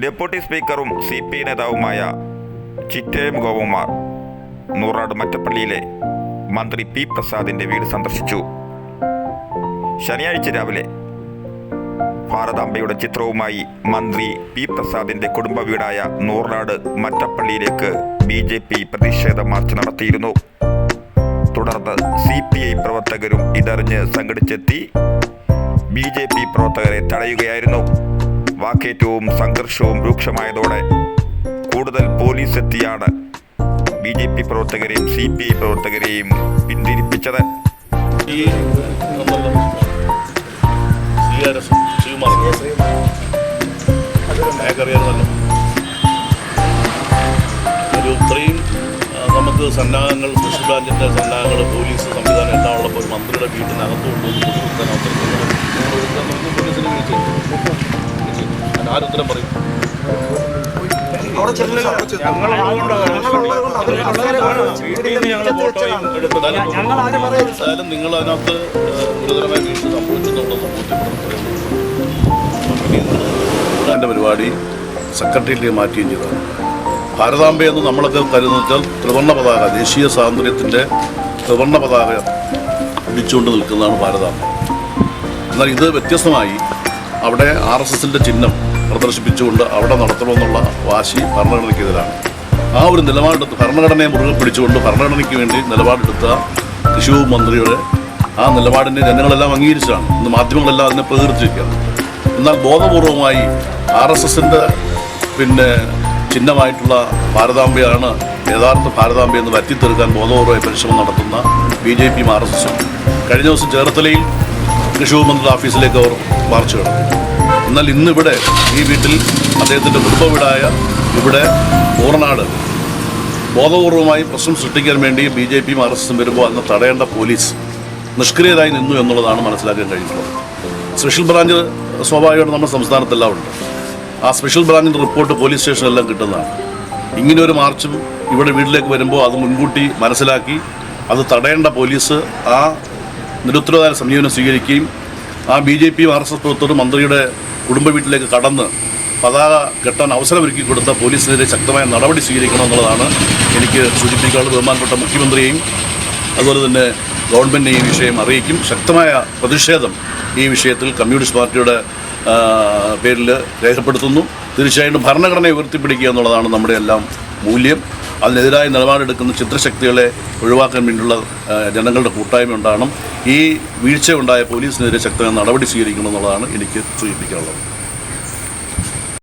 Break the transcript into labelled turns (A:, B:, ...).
A: Deputy സ്പീക്കറും C P നേതാവുമായ ചിറ്റയം ഗോപകുമാർ നൂറാട് മറ്റപ്പള്ളിയിലെ മന്ത്രി പി പ്രസാദിന്റെ വീട് സന്ദർശിച്ചു. ശനിയാഴ്ച രാവിലെ ഭാരതാംബയുടെ ചിത്രവുമായി മന്ത്രി പി പ്രസാദിന്റെ കുടുംബ വീടായ നൂറാട് മറ്റപ്പള്ളിയിലേക്ക് ബി ജെ പി പ്രതിഷേധ മാർച്ച് നടത്തിയിരുന്നു. തുടർന്ന് സി പി ഐ പ്രവർത്തകരും ഇതറിഞ്ഞ് സംഘടിച്ചെത്തി. ബി ജെ പി പ്രവർത്തകരെ തടയുകയായിരുന്നു. വാക്കേറ്റവും സംഘർഷവും രൂക്ഷമായതോടെ കൂടുതൽ പോലീസ് എത്തിയാണ് ബി ജെ പി പ്രവർത്തകരെയും സി പി ഐ പ്രവർത്തകരെയും പിന്തിരിപ്പിച്ചത്.
B: നമുക്ക് സന്നാഹങ്ങൾ സ്പെഷ്യൽ ബ്രാഞ്ചിന്റെ സന്നാഹങ്ങൾ പോലീസ് സംവിധാനം എല്ലാം ഉള്ളപ്പോൾ മന്ത്രിയുടെ വീട്ടിനകത്ത് കൊണ്ടുവന്ന് കൊടുക്കാൻ പോലീസിനെ വിളിച്ചു ആരുത്തരം പറയും. എന്തായാലും നിങ്ങൾ അതിനകത്ത് ഗുരുതരമായ വീഴ്ച സംഭവിച്ചെന്നുള്ളത് ബോധ്യപ്പെടുന്നത് എന്റെ പരിപാടി. സെക്രട്ടറിയിലേക്ക് മാറ്റുകയും ചെയ്തതാണ്. ഭാരതാംബ എന്ന് നമ്മളൊക്കെ കരുതുന്നത് വെച്ചാൽ ത്രിവർണ പതാക ദേശീയ സ്വാതന്ത്ര്യത്തിന്റെ ത്രിവർണ പതാക പിടിച്ചുകൊണ്ട് നിൽക്കുന്നതാണ് ഭാരതാംബ. എന്നാൽ ഇത് വ്യത്യസ്തമായി അവിടെ ആർ എസ് എസിന്റെ ചിഹ്നം പ്രദർശിപ്പിച്ചുകൊണ്ട് അവിടെ നടത്തണമെന്നുള്ള വാശി ഭരണഘടനയ്ക്കെതിരാണ്. ആ ഒരു നിലപാടെടുത്ത് ഭരണഘടനയെ മുറുകെ പിടിച്ചുകൊണ്ട് ഭരണഘടനയ്ക്ക് വേണ്ടി നിലപാടെടുത്ത തൃശൂർ മന്ത്രിയുടെ ആ നിലപാടിനെ ജനങ്ങളെല്ലാം അംഗീകരിച്ചാണ് ഇന്ന് മാധ്യമങ്ങളെല്ലാം അതിനെ പ്രകീർത്തിച്ചിരിക്കുകയാണ്. എന്നാൽ ബോധപൂർവമായി ആർ എസ് എസിന്റെ പിന്നെ ചിഹ്നമായിട്ടുള്ള ഭാരതാംബയാണ് യഥാർത്ഥ ഭാരതാംബ എന്ന് വരുത്തിത്തീർക്കാൻ ബോധപൂർവമായി പരിശ്രമം നടത്തുന്ന ബി ജെ പിയും ആർ എസ് എസും. കഴിഞ്ഞ ദിവസം ചേർത്തലയിൽ കൃഷി മന്ത്രിയുടെ ഓഫീസിലേക്ക് അവർ മാർച്ച് കിടന്നു. എന്നാൽ ഇന്നിവിടെ ഈ വീട്ടിൽ അദ്ദേഹത്തിന്റെ കുടുംബ വീടായ ഇവിടെ ഊറനാട് ബോധപൂർവമായി പ്രശ്നം സൃഷ്ടിക്കാൻ വേണ്ടി ബി ജെ പിയും ആർ എസ് എസും വരുമ്പോൾ അന്ന് തടയേണ്ട പോലീസ് നിഷ്ക്രിയരായി നിന്നു എന്നുള്ളതാണ് മനസ്സിലാക്കാൻ കഴിഞ്ഞിട്ടുള്ളത് സ്പെഷ്യൽ ബ്രാഞ്ച് സ്വാഭാവികമായിട്ട് നമ്മുടെ സംസ്ഥാനത്തെല്ലാം ഉണ്ട്. ആ സ്പെഷ്യൽ ബ്രാഞ്ചിന്റെ റിപ്പോർട്ട് പോലീസ് സ്റ്റേഷനിലെല്ലാം കിട്ടുന്നതാണ്. ഇങ്ങനെ ഒരു മാർച്ചും ഇവിടെ വീട്ടിലേക്ക് വരുമ്പോൾ അത് മുൻകൂട്ടി മനസ്സിലാക്കി അത് തടയേണ്ട പോലീസ് ആ നിരുത്തരവാദ സമീപനം സ്വീകരിക്കുകയും ആ ബി ജെ പിയും ആർ എസ് എസ് പ്രവർത്തകരും മന്ത്രിയുടെ കുടുംബ വീട്ടിലേക്ക് കടന്ന് പതാക കെട്ടാൻ അവസരമൊരുക്കി കൊടുത്ത പോലീസിനെതിരെ ശക്തമായ നടപടി സ്വീകരിക്കണം എന്നുള്ളതാണ് എനിക്ക് സൂചിപ്പിക്കാനുള്ളത് ബഹുമാനപ്പെട്ട മുഖ്യമന്ത്രിയെയും അതുപോലെ തന്നെ ഗവൺമെന്റിനെ ഈ വിഷയം അറിയിക്കും. ശക്തമായ പ്രതിഷേധം ഈ വിഷയത്തിൽ കമ്മ്യൂണിസ്റ്റ് പാർട്ടിയുടെ പേരിൽ രേഖപ്പെടുത്തുന്നു. തീർച്ചയായിട്ടും ഭരണഘടനയെ ഉയർത്തിപ്പിടിക്കുക എന്നുള്ളതാണ് നമ്മുടെ എല്ലാം മൂല്യം. അതിനെതിരായ നിലപാടെടുക്കുന്ന ചിത്രശക്തികളെ ഒഴിവാക്കാൻ വേണ്ടിയുള്ള ജനങ്ങളുടെ കൂട്ടായ്മ ഉണ്ടാകണം ഈ വീഴ്ച ഉണ്ടായ പോലീസിനെതിരെ ശക്തമായ നടപടി സ്വീകരിക്കണം എന്നുള്ളതാണ് എനിക്ക് സൂചിപ്പിക്കാനുള്ളത്.